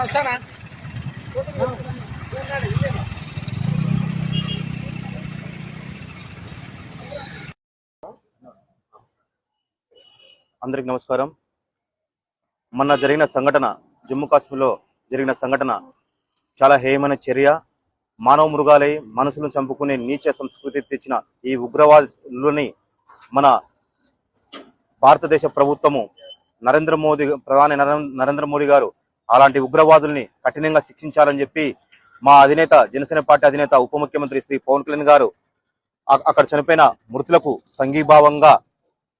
వస్తానా? అందరికి నమస్కారం. మొన్న జరిగిన సంఘటన జమ్మూ కాశ్మీర్లో జరిగిన సంఘటన చాలా హేయమైన చర్య. మానవ మృగాలై మనసులను చంపుకునే నీచ సంస్కృతి తెచ్చిన ఈ ఉగ్రవాదులని మన భారతదేశ ప్రభుత్వము నరేంద్ర మోదీ ప్రధాని నరేంద్ర మోడీ గారు అలాంటి ఉగ్రవాదుల్ని కఠినంగా శిక్షించాలని చెప్పి మా అధినేత జనసేన పార్టీ అధినేత ఉప ముఖ్యమంత్రి శ్రీ పవన్ కళ్యాణ్ గారు అక్కడ చనిపోయిన మృతులకు సంఘీభావంగా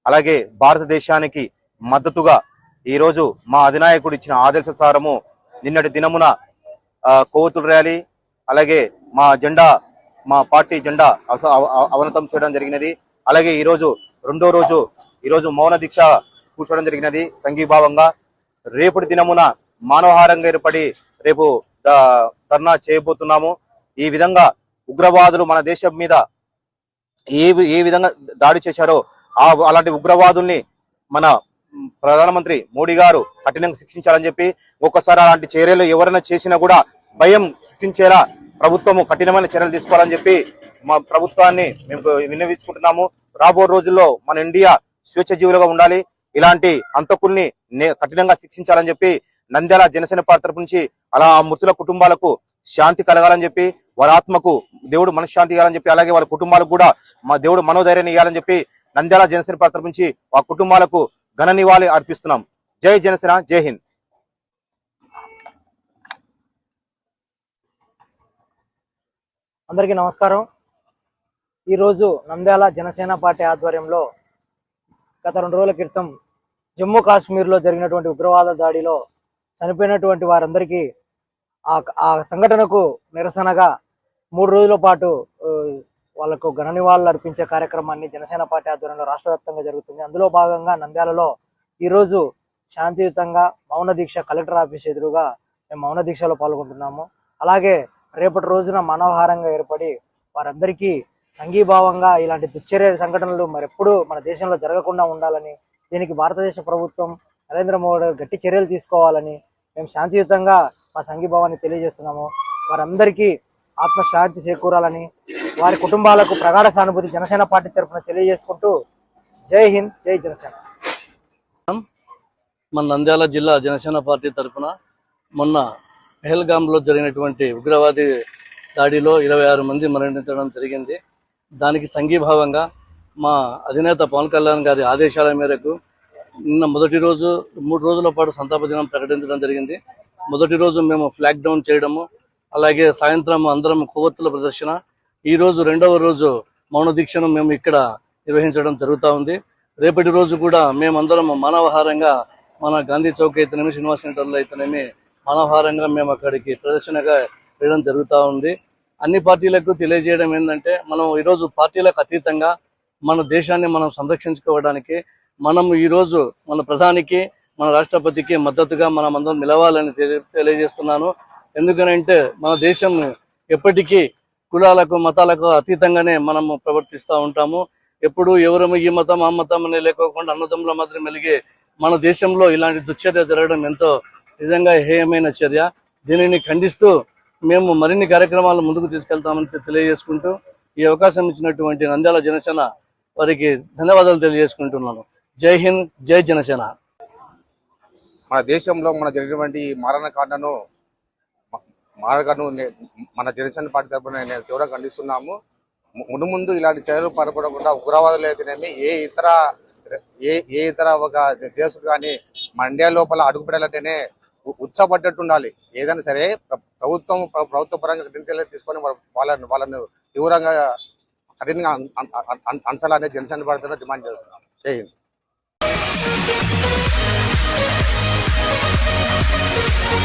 అలాగే భారతదేశానికి మద్దతుగా ఈ రోజు మా అధినాయకుడు ఇచ్చిన ఆదేశానుసారము నిన్నటి దినమున కోవతులు ర్యాలీ అలాగే మా జెండా మా పార్టీ జెండా అవనతం చేయడం జరిగినది. అలాగే ఈరోజు రెండో రోజు ఈ రోజు మౌన దీక్ష కూర్చోవడం జరిగినది సంఘీభావంగా. రేపటి దినమున మానవహారంగా ఏర్పడి రేపు ధర్నా చేయబోతున్నాము. ఈ విధంగా ఉగ్రవాదులు మన దేశం మీద ఏ ఏ విధంగా దాడి చేశారో ఆ అలాంటి ఉగ్రవాదుల్ని మన ప్రధానమంత్రి మోడీ గారు కఠినంగా శిక్షించాలని చెప్పి ఒక్కసారి అలాంటి చర్యలు ఎవరైనా చేసినా కూడా భయం సృష్టించేలా ప్రభుత్వము కఠినమైన చర్యలు తీసుకోవాలని చెప్పి మా ప్రభుత్వాన్ని మేము విన్నవించుకుంటున్నాము. రాబో రోజుల్లో మన ఇండియా స్వేచ్ఛ జీవులుగా ఉండాలి. ఇలాంటి అంతకుల్ని కఠినంగా శిక్షించాలని చెప్పి నంద్యాల జనసేన పార్టీ తరపు నుంచి అలా ఆ మృతుల కుటుంబాలకు శాంతి కలగాలని చెప్పి వారి ఆత్మకు దేవుడు మనశ్శాంతి ఇవ్వాలని చెప్పి అలాగే వాళ్ళ కుటుంబాలకు కూడా మా దేవుడు మనోధైర్యాన్ని ఇవ్వాలని చెప్పి నంద్యాల జనసేన పార్టీ తరపు నుంచి ఆ కుటుంబాలకు ఘన నివాళి అర్పిస్తున్నాం. జై జనసేన జై హింద్. అందరికీ నమస్కారం. ఈరోజు నంద్యాల జనసేన పార్టీ ఆధ్వర్యంలో గత రెండు రోజుల క్రితం జమ్మూ కాశ్మీర్లో జరిగినటువంటి ఉగ్రవాద దాడిలో చనిపోయినటువంటి వారందరికీ ఆ ఆ సంఘటనకు నిరసనగా మూడు రోజుల పాటు వాళ్ళకు వాళ్ళకు ఘన నివాళులు అర్పించే కార్యక్రమాన్ని జనసేన పార్టీ ఆధ్వర్యంలో రాష్ట్ర వ్యాప్తంగా జరుగుతుంది. అందులో భాగంగా నంద్యాలలో ఈరోజు శాంతియుతంగా మౌన దీక్ష కలెక్టర్ ఆఫీస్ ఎదురుగా మేము మౌన దీక్షలో పాల్గొంటున్నాము. అలాగే రేపటి రోజున మనోహారంగా ఏర్పడి వారందరికీ సంఘీభావంగా ఇలాంటి దుశ్చర్య సంఘటనలు మరెప్పుడూ మన దేశంలో జరగకుండా ఉండాలని దీనికి భారతదేశ ప్రభుత్వం నరేంద్ర మోడీ గట్టి చర్యలు తీసుకోవాలని మేము శాంతియుతంగా మా సంఘీభావాన్ని తెలియజేస్తున్నాము. వారందరికీ ఆత్మశాంతి చేకూరాలని వారి కుటుంబాలకు ప్రగాఢ సానుభూతి జనసేన పార్టీ తరఫున తెలియజేసుకుంటూ జై హింద్ జై జనసేన. మన నంద్యాల జిల్లా జనసేన పార్టీ తరఫున మొన్న పెహల్గామ్లో జరిగినటువంటి ఉగ్రవాది దాడిలో ఇరవై ఆరు మంది మరణించడం జరిగింది. దానికి సంఘీభావంగా మా అధినేత పవన్ కళ్యాణ్ గారి ఆదేశాల మేరకు నిన్న మొదటి రోజు మూడు రోజుల పాటు సంతాప దినం ప్రకటించడం జరిగింది. మొదటి రోజు మేము ఫ్లాగ్ డౌన్ చేయడము అలాగే సాయంత్రం అందరం కొవ్వొత్తుల ప్రదర్శన ఈ రోజు రెండవ రోజు మౌన దీక్షను మేము ఇక్కడ నిర్వహించడం జరుగుతూ ఉంది. రేపటి రోజు కూడా మేమందరం మానవహారంగా మన గాంధీ చౌక్ అయితేనేమి శ్రీనివాస్ సెంటర్లో అయితేనేమి మానవహారంగా మేము అక్కడికి ప్రదర్శనగా వేయడం జరుగుతూ ఉంది. అన్ని పార్టీలకు తెలియజేయడం ఏంటంటే మనం ఈరోజు పార్టీలకు అతీతంగా మన దేశాన్ని మనం సంరక్షించుకోవడానికి మనం ఈరోజు మన ప్రధానికి మన రాష్ట్రపతికి మద్దతుగా మనం అందరం నిలవాలని తెలియజేస్తున్నాను. ఎందుకనంటే మన దేశం ఎప్పటికీ కులాలకు మతాలకు అతీతంగానే మనము ప్రవర్తిస్తూ ఉంటాము. ఎప్పుడు ఎవరు ఈ మతం ఆ మతం అని లేకోకుండా అన్నదమ్ముల మాత్రం మెలిగే మన దేశంలో ఇలాంటి దుశ్చర్య జరగడం ఎంతో నిజంగా హేయమైన చర్య. దీనిని ఖండిస్తూ మేము మరిన్ని కార్యక్రమాలు ముందుకు తీసుకెళ్తామని తెలియజేసుకుంటూ ఈ అవకాశం ఇచ్చినటువంటి నంద్యాల జనసేన వారికి ధన్యవాదాలు తెలియజేసుకుంటున్నాను. జై హింద్ జై జనసేన. మన దేశంలో మన జరిగినటువంటి మారణకాండను మారణకాండను మన జనసేన పార్టీ తరఫున నేను తీవ్రంగా ఖండిస్తున్నాము. ముందు ముందు ఇలాంటి చర్యలు పడకుండా ఉగ్రవాదులు అయితేనేమి ఏ ఇతర ఏ ఏ ఇతర ఒక దేశం కానీ మన ఇండియా లోపల అడుగు పెట్టాలంటేనే ఉత్సాహపడ్డట్టు ఉండాలి ఏదైనా సరే ప్రభుత్వం ప్రభుత్వ పరంగా కఠిన తీసుకొని వాళ్ళ- వాళ్ళని వాళ్ళని తీవ్రంగా కఠినంగా అన్- అంచాలనే జనసేన పార్టీ డిమాండ్ చేస్తున్నాం. జై హింద్. フフフフ。